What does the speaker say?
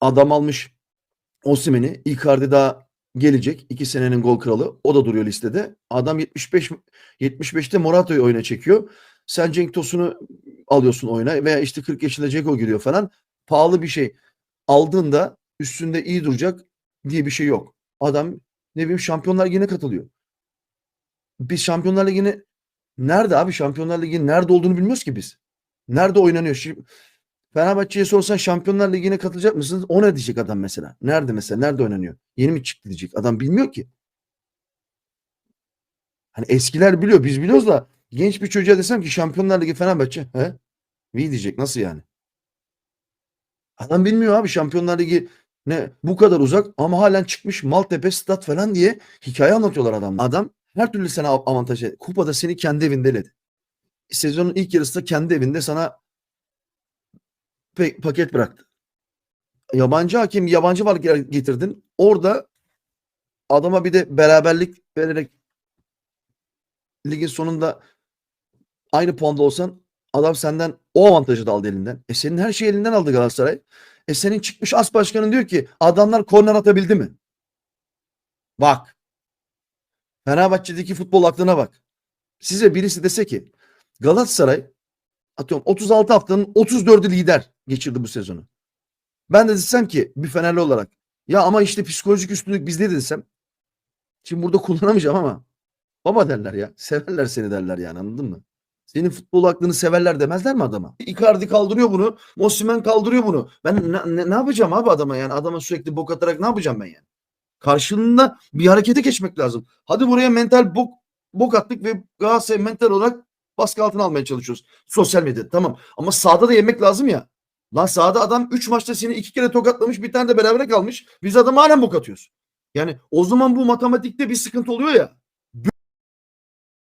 Adam almış Osimhen'i. Icardi daha gelecek. 2 senenin gol kralı. O da duruyor listede. Adam 75 75'te Morata'yı oyuna çekiyor. Sen Cenk Tosun'u alıyorsun oyuna veya işte 40 yaşında Ceko giriyor falan. Pahalı bir şey. Aldığında üstünde iyi duracak diye bir şey yok. Adam ne bileyim Şampiyonlar Ligi'ne katılıyor. Biz Şampiyonlar Ligi'ni nerede abi Şampiyonlar Ligi'nin nerede olduğunu bilmiyoruz ki biz. Nerede oynanıyor? Şimdi Fenerbahçe'ye sorsan Şampiyonlar Ligi'ne katılacak mısınız? O ne diyecek adam mesela? Nerede mesela? Nerede oynanıyor? Yeni mi çıktı diyecek. Adam bilmiyor ki. Hani eskiler biliyor. Biz biliyoruz da genç bir çocuğa desem ki Şampiyonlar Ligi Fenerbahçe. He? Vi diyecek. Nasıl yani? Adam bilmiyor abi Şampiyonlar Ligi ne bu kadar uzak ama halen çıkmış Maltepe stat falan diye hikaye anlatıyorlar adam. Adam her türlü sana av- avantajı. Kupada seni kendi evinde eledi. Sezonun ilk yarısında kendi evinde sana paket bıraktı. Yabancı hakem, yabancı var getirdin. Orada adama bir de beraberlik vererek ligin sonunda aynı puanda olsan adam senden o avantajı da aldı elinden. E senin her şeyi elinden aldı Galatasaray. E senin çıkmış as başkanın diyor ki adamlar korner atabildi mi? Bak. Fenerbahçe'deki futbol aklına bak. Size birisi dese ki Galatasaray atıyorum 36 haftanın 34'ü lider geçirdi bu sezonu. Ben de desem ki bir Fenerli olarak ya ama işte psikolojik üstünlük bizde de desem şimdi burada kullanamayacağım ama baba derler ya. Severler seni derler yani anladın mı? Senin futbol aklını severler demezler mi adama? Icardi kaldırıyor bunu. Osimhen kaldırıyor bunu. Ben ne, ne, ne yapacağım abi adama yani? Adama sürekli bok atarak ne yapacağım ben yani? Karşılığında bir harekete geçmek lazım. Hadi buraya mental bok, bok attık ve Galatasaray mental olarak baskı altına almaya çalışıyoruz. Sosyal medyada tamam. Ama sahada da yemek lazım ya. Lan sahada adam 3 maçta seni 2 kere tokatlamış bir tane de berabere kalmış. Biz adama halen bok atıyoruz. Yani o zaman bu matematikte bir sıkıntı oluyor ya.